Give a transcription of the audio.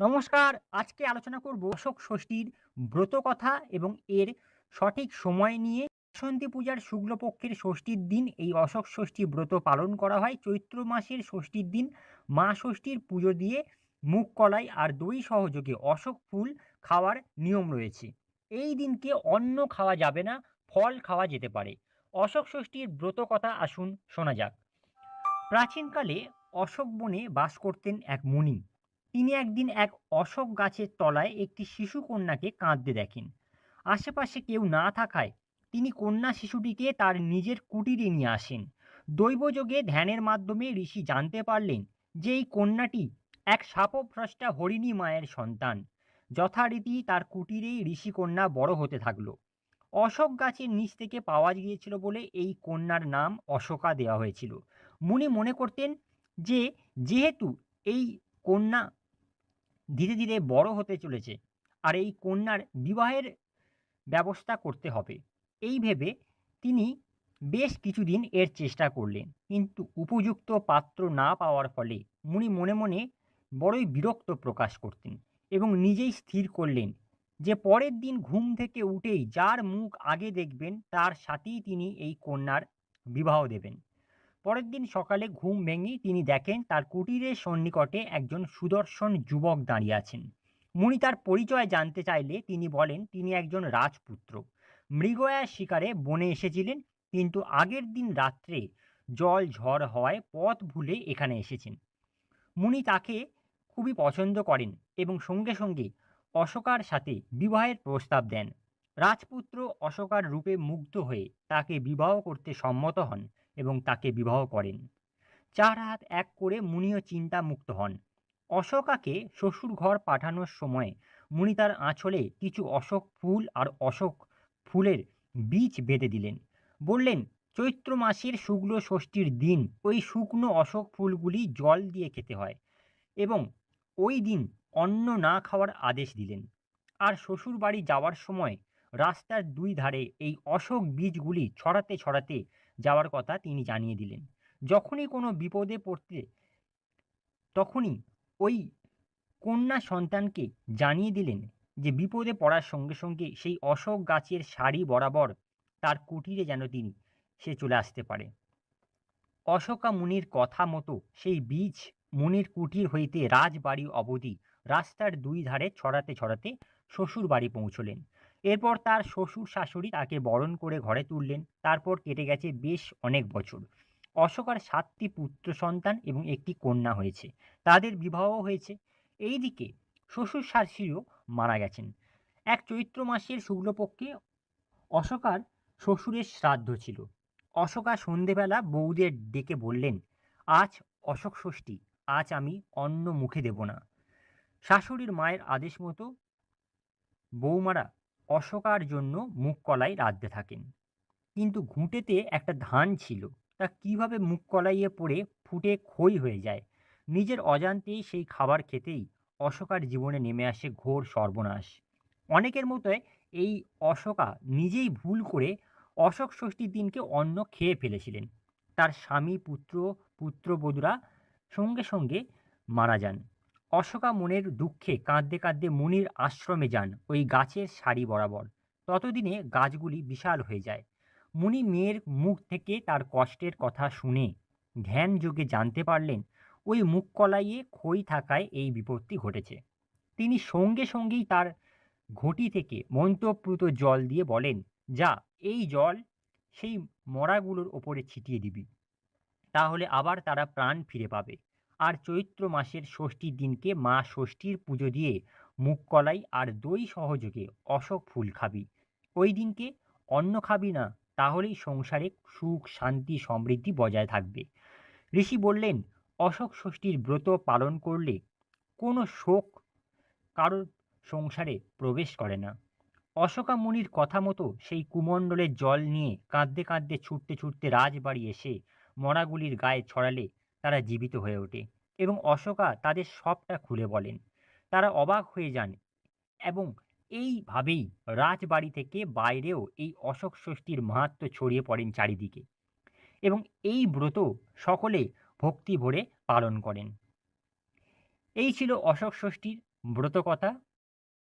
নমস্কার, আজকে আলোচনা করব অশোক ষষ্ঠীর ব্রত কথা এবং এর সঠিক সময় নিয়ে। বাসন্তী পূজার শুক্লপক্ষের ষষ্ঠীর দিন, এই অশোক ষষ্ঠী ব্রত পালন করা হয়। চৈত্র মাসের ষষ্ঠীর দিন মা ষষ্ঠীর পুজো দিয়ে মুখ কলাই আর দই সহযোগে অশোক ফুল খাওয়ার নিয়ম রয়েছে। এই দিনকে অন্ন খাওয়া যাবে না, ফল খাওয়া যেতে পারে। অশোক ষষ্ঠীর ব্রত কথা আসুন শোনা যাক। প্রাচীনকালে অশোক বনে বাস করতেন এক মুনি। তিনি একদিন এক অশোক গাছের তলায় একটি শিশু কন্যাকে কাঁদতে দেখেন। আশেপাশে কেউ না থাকায় তিনি কন্যা শিশুটিকে তার নিজের কুটিরে নিয়ে আসেন। দৈবযোগে ধ্যানের মাধ্যমে ঋষি জানতে পারলেন যে এই কন্যাটি এক সাপভ্রষ্টা হরিণী মায়ের সন্তান। যথারীতি তার কুটিরেই ঋষি কন্যা বড় হতে থাকল। অশোক গাছের নিচ থেকে পাওয়া গিয়েছিল বলে এই কন্যার নাম অশোকা দেওয়া হয়েছিল। মুনি মনে করতেন যে যেহেতু এই কন্যা ধীরে ধীরে বড় হতে চলেছে। আর এই কন্যার বিবাহের ব্যবস্থা করতে হবে। এই ভেবে তিনি বেশ কিছুদিন এর চেষ্টা করলেন। কিন্তু উপযুক্ত পাত্র না পাওয়ার ফলে মুনি মনে মনে বড়ই বিরক্ত প্রকাশ করতেন এবং নিজেই স্থির করলেন যে পরের দিন ঘুম থেকে উঠেই যার মুখ আগে দেখবেন তার সাথেই তিনি এই কন্যার বিবাহ দেবেন। পরের দিন সকালে ঘুম ভেঙে তিনি দেখেন তার কুটিরের সন্নিকটে একজন সুদর্শন যুবক দাঁড়িয়ে আছেন। মুনি তার পরিচয় জানতে চাইলে তিনি বলেন, তিনি একজন রাজপুত্র। মৃগয়ার শিকারে বনে এসেছিলেন, কিন্তু আগের দিন রাত্রে জল ঝড় হওয়ায় পথ ভুলে এখানে এসেছেন। মুনি তাকে খুবই পছন্দ করেন এবং সঙ্গে সঙ্গে অশোকার সাথে বিবাহের প্রস্তাব দেন। রাজপুত্র অশোকার রূপে মুগ্ধ হয়ে তাকে বিবাহ করতে সম্মত হন। এবং তাকে বিবাহ করেন। চার হাত এক করে মুনিও চিন্তামুক্ত হন। অশোকাকে শ্বশুর ঘর পাঠানোর সময় মুনি তার আঁচলে কিছু অশোক ফুল আর অশোক ফুলের বীজ বেঁধে দিলেন। বললেন, চৈত্র মাসের শুক্ল ষষ্ঠীর দিন ওই শুকনো অশোক ফুলগুলি জল দিয়ে খেতে হয় এবং ওই দিন অন্ন না খাওয়ার আদেশ দিলেন। আর শ্বশুর বাড়ি যাওয়ার সময় রাস্তার দুই ধারে এই অশোক বীজগুলি ছড়াতে ছড়াতে যাওয়ার কথা তিনি জানিয়ে দিলেন। যখনই কোনো বিপদে পড়তে তখনই ওই কন্যা সন্তানকে জানিয়ে দিলেন যে বিপদে পড়ার সঙ্গে সঙ্গে সেই অশোক গাছের সারি বরাবর তার কুটিরে যেন তিনি সে চলে আসতে পারে। অশোকা মুনির কথা মতো সেই বীজ মুনির কুটির হইতে রাজবাড়ি অবধি রাস্তার দুই ধারে ছড়াতে ছড়াতে শ্বশুর বাড়ি পৌঁছলেন। এরপর তার শ্বশুর শাশুড়ি তাকে বরণ করে ঘরে তুললেন। তারপর কেটে গেছে বেশ অনেক বছর। অশোকার সাতটি পুত্র সন্তান এবং একটি কন্যা হয়েছে। তাদের বিবাহ হয়েছে। এইদিকে শ্বশুর শাশুড়িও মারা গেছেন। এক চৈত্র মাসের শুক্লপক্ষে অশোকার শ্বশুরের শ্রাদ্ধ ছিল। অশোকা সন্ধেবেলা বৌদের ডেকে বললেন, আজ অশোক ষষ্ঠী, আজ আমি অন্ন মুখে দেব না। শাশুড়ির মায়ের আদেশ মতো বৌমারা অশোকার জন্য মুখ কলাই রাঁধতে থাকেন। কিন্তু ঘুঁটেতে একটা ধান ছিল, তা কীভাবে মুখ কলাইয়ে পড়ে ফুটে খই হয়ে যায়? নিজের অজান্তেই সেই খাবার খেতেই অশোকার জীবনে নেমে আসে ঘোর সর্বনাশ। অনেকের মতোই এই অশোকা নিজেই ভুল করে অশোক ষষ্ঠীর দিনকে অন্ন খেয়ে ফেলেছিলেন। তার স্বামী, পুত্র, পুত্রবধূরা সঙ্গে সঙ্গে মারা যান। অশোকা মনের দুঃখে কাঁদতে কাঁদতে মুনির আশ্রমে যান ওই গাছের সারি বরাবর। ততদিনে গাছগুলি বিশাল হয়ে যায়। মুনি মেয়ের মুখ থেকে তার কষ্টের কথা শুনে ধ্যান যোগে জানতে পারলেন, ওই মুখ কলাইয়ে খই থাকায় এই বিপত্তি ঘটেছে। তিনি সঙ্গে সঙ্গেই তার ঘটি থেকে মন্ত্রপ্রুত জল দিয়ে বলেন, যা, এই জল সেই মরাগুলোর ওপরে ছিটিয়ে দিবি। তাহলে আবার তারা প্রাণ ফিরে পাবে। আর চৈত্র মাসের ষষ্ঠীর দিনকে মা ষষ্ঠীর পুজো দিয়ে মুখ কলাই আর দই সহযোগে অশোক ফুল খাবি। ওই দিনকে অন্ন খাবি না, তাহলেই সংসারে সুখ, শান্তি, সমৃদ্ধি বজায় থাকবে। ঋষি বললেন, অশোক ষষ্ঠীর ব্রত পালন করলে কোনো শোক কারোর সংসারে প্রবেশ করে না। অশোকা মুনির কথা মতো সেই কুমণ্ডলের জল নিয়ে কাঁদতে কাঁদতে ছুটতে ছুটতে রাজবাড়ি এসে মরাগুলির গায়ে ছড়ালে তারা জীবিত হয়ে ওঠে এবং অশোকা তাদের সবটা খুলে বলেন। তারা অবাক হয়ে যান এবং এইভাবেই রাজবাড়ি থেকে বাইরেও এই অশোক ষষ্ঠীর মাহাত্ম ছড়িয়ে পড়েন চারিদিকে এবং এই ব্রত সকলে ভক্তি ভরে পালন করেন। এই ছিল অশোক ষষ্ঠীর ব্রতকথা।